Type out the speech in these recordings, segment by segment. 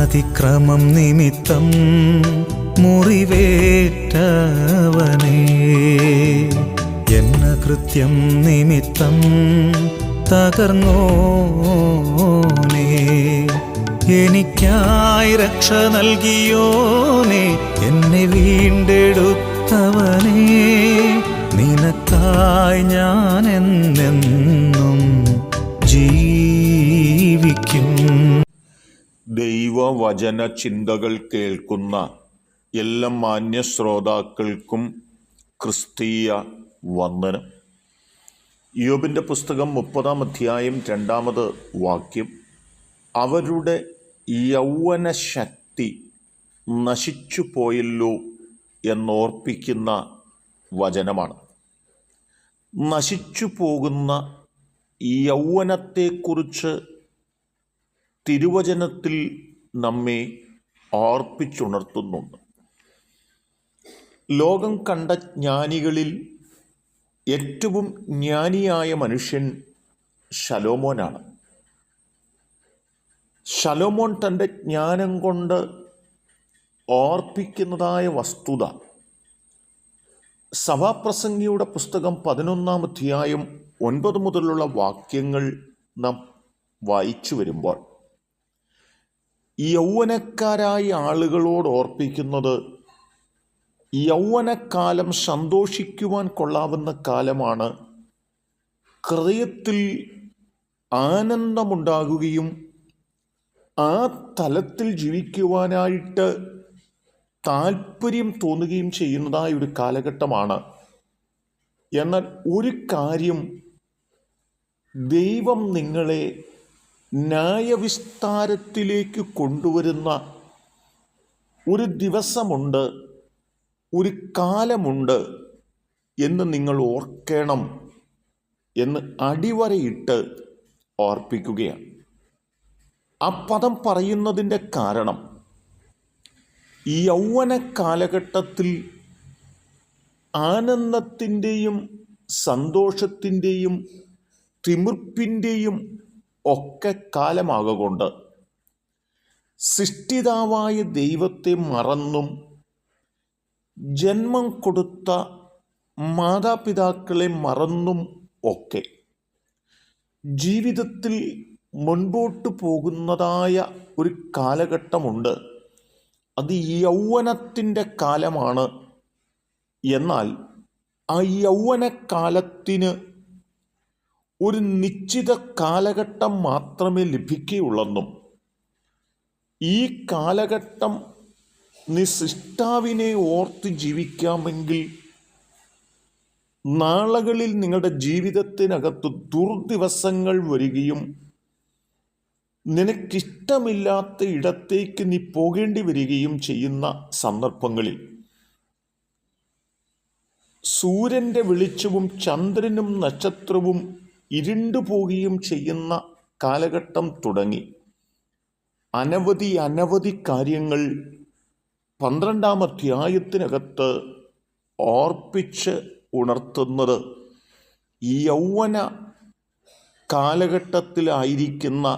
എന്നതിക്രമം നിമിത്തം മുറിവേറ്റവനേ. എന്ന കൃത്യം നിമിത്തം തകർന്നോനേ. എനിക്കായി രക്ഷ നൽകിയോനെ. എന്നെ വീണ്ടെടുത്തവനേ. നിനക്കായി ഞാൻ എന്നെന്നും ജീവിക്കും. ദൈവവചന ചിന്തകൾ കേൾക്കുന്ന എല്ലാ മാന്യ ശ്രോതാക്കൾക്കും ക്രിസ്തീയ വന്ദനം. യോബിന്റെ പുസ്തകം മുപ്പതാം അധ്യായം രണ്ടാമത് വാക്യം. അവരുടെ യൗവന ശക്തി നശിച്ചു പോയല്ലോ എന്നോർപ്പിക്കുന്ന വചനമാണ്. നശിച്ചു പോകുന്ന യൗവനത്തെക്കുറിച്ച് തിരുവചനത്തിൽ നമ്മെ ഓർപ്പിച്ചുണർത്തുന്നുണ്ട് ലോകം കണ്ട ജ്ഞാനികളിൽ ഏറ്റവും ജ്ഞാനിയായ മനുഷ്യൻ ശലോമോനാണ്. ശലോമോൻ തന്റെ ജ്ഞാനം കൊണ്ട് ഓർപ്പിക്കുന്നതായ വസ്തുത. സഭാപ്രസംഗിയുടെ പുസ്തകം പതിനൊന്നാം അധ്യായം ഒൻപത് മുതലുള്ള വാക്യങ്ങൾ നാം വായിച്ചു വരുമ്പോൾ യൗവനക്കാരായ ആളുകളോട് ഓർപ്പിക്കുന്നത് യൗവനക്കാലം സന്തോഷിക്കുവാൻ കൊള്ളാവുന്ന കാലമാണ്. ഹൃദയത്തിൽ ആനന്ദമുണ്ടാകുകയും ആ തലത്തിൽ ജീവിക്കുവാനായിട്ട് താല്പര്യം തോന്നുകയും ചെയ്യുന്നതായ ഒരു കാലഘട്ടമാണ്. എന്നാൽ ഒരു കാര്യം ദൈവം നിങ്ങളെ ന്യായവിസ്താരത്തിലേക്ക് കൊണ്ടുവരുന്ന ഒരു ദിവസമുണ്ട് ഒരു കാലമുണ്ട് എന്ന് നിങ്ങൾ ഓർക്കണം എന്ന് അടിവരയിട്ട് ഓർപ്പിക്കുകയാണ്. ആ പദം പറയുന്നതിന്റെ കാരണം ഈ യൗവന കാലഘട്ടത്തിൽ ആനന്ദത്തിന്റെയും സന്തോഷത്തിന്റെയും തിമിർപ്പിന്റെയും ഒക്കെ കാലമാകൊണ്ട് സൃഷ്ടിതാവായ ദൈവത്തെ മറന്നും ജന്മം കൊടുത്ത മാതാപിതാക്കളെ മറന്നും ഒക്കെ ജീവിതത്തിൽ മുൻപോട്ട് പോകുന്നതായ ഒരു കാലഘട്ടമുണ്ട്. അത് യൗവനത്തിന്റെ കാലമാണ്. എന്നാൽ ആ യൗവനക്കാലത്തിന് ഒരു നിശ്ചിത കാലഘട്ടം മാത്രമേ ലഭിക്കുകയുള്ളെന്നും ഈ കാലഘട്ടം നിസിഷ്ടാവിനെ ഓർത്ത് ജീവിക്കാമെങ്കിൽ നാളുകളിൽ നിങ്ങളുടെ ജീവിതത്തിനകത്ത് ദുർദിവസങ്ങൾ വരികയും നിനക്കിഷ്ടമില്ലാത്ത ഇടത്തേക്ക് നീ പോകേണ്ടി വരികയും ചെയ്യുന്ന സന്ദർഭങ്ങളിൽ സൂര്യന്റെ വെളിച്ചവും ചന്ദ്രനും നക്ഷത്രവും ഇരുണ്ടു പോവുകയും ചെയ്യുന്ന കാലഘട്ടം തുടങ്ങി. അനവധി അനവധി കാര്യങ്ങൾ പന്ത്രണ്ടാം അധ്യായത്തിനകത്ത് ഓർപ്പിച്ച് ഉണർത്തുന്നത് ഈ യൗവന കാലഘട്ടത്തിലായിരിക്കുന്ന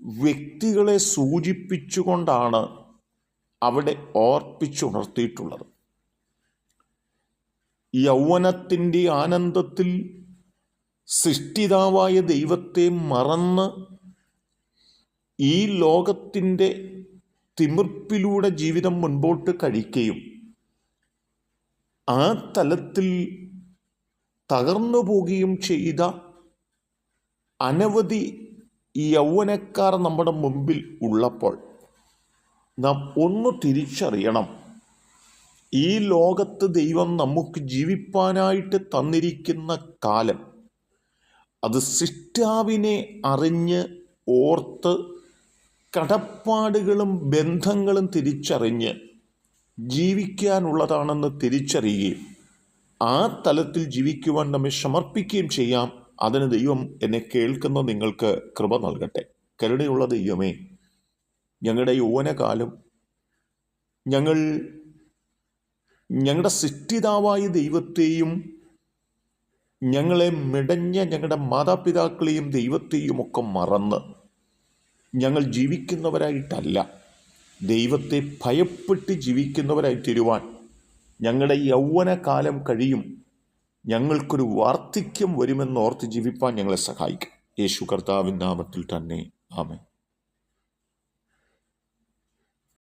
വ്യക്തികളെ സൂചിപ്പിച്ചുകൊണ്ടാണ് അവിടെ ഓർപ്പിച്ചുണർത്തിയിട്ടുള്ളത് യൗവനത്തിന്റെ ആനന്ദത്തിൽ സൃഷ്ടിതാവായ ദൈവത്തെ മറന്ന് ഈ ലോകത്തിന്റെ തിമിർപ്പിലൂടെ ജീവിതം മുൻപോട്ട് കഴിക്കുകയും ആ തലത്തിൽ തകർന്നു പോവുകയും ചെയ്ത അനവധി യൗവനക്കാർ നമ്മുടെ മുമ്പിൽ ഉള്ളപ്പോൾ നാം ഒന്ന് തിരിച്ചറിയണം. ഈ ലോകത്ത് ദൈവം നമുക്ക് ജീവിപ്പാനായിട്ട് തന്നിരിക്കുന്ന കാലം അത് സിഷ്ടാവിനെ അറിഞ്ഞ് ഓർത്ത് കടപ്പാടുകളും ബന്ധങ്ങളും തിരിച്ചറിഞ്ഞ് ജീവിക്കാനുള്ളതാണെന്ന് തിരിച്ചറിയുകയും ആ തലത്തിൽ ജീവിക്കുവാൻ നമ്മെ സമർപ്പിക്കുകയും ചെയ്യാം. അതിന് ദൈവം എന്നെ കേൾക്കുന്ന നിങ്ങൾക്ക് കൃപ നൽകട്ടെ. കരുണയുള്ള ദൈവമേ ഞങ്ങളുടെ യൗവനകാലം ഞങ്ങൾ ഞങ്ങളുടെ സൃഷ്ടിതാവായ ദൈവത്തെയും ഞങ്ങളെ മിടഞ്ഞ ഞങ്ങളുടെ മാതാപിതാക്കളെയും ദൈവത്തെയും ഒക്കെ മറന്ന് ഞങ്ങൾ ജീവിക്കുന്നവരായിട്ടല്ല. ദൈവത്തെ ഭയപ്പെട്ട് ജീവിക്കുന്നവരായി തീരുവാൻ ഞങ്ങളുടെ യൗവനകാലം കഴിയും. ഞങ്ങൾക്കൊരു വാർദ്ധക്യം വരുമെന്ന് ഓർത്ത് ജീവിപ്പാൻ ഞങ്ങളെ സഹായിക്കും. യേശു കർത്താവിൻ നാമത്തിൽ തന്നെ. ആമേൻ.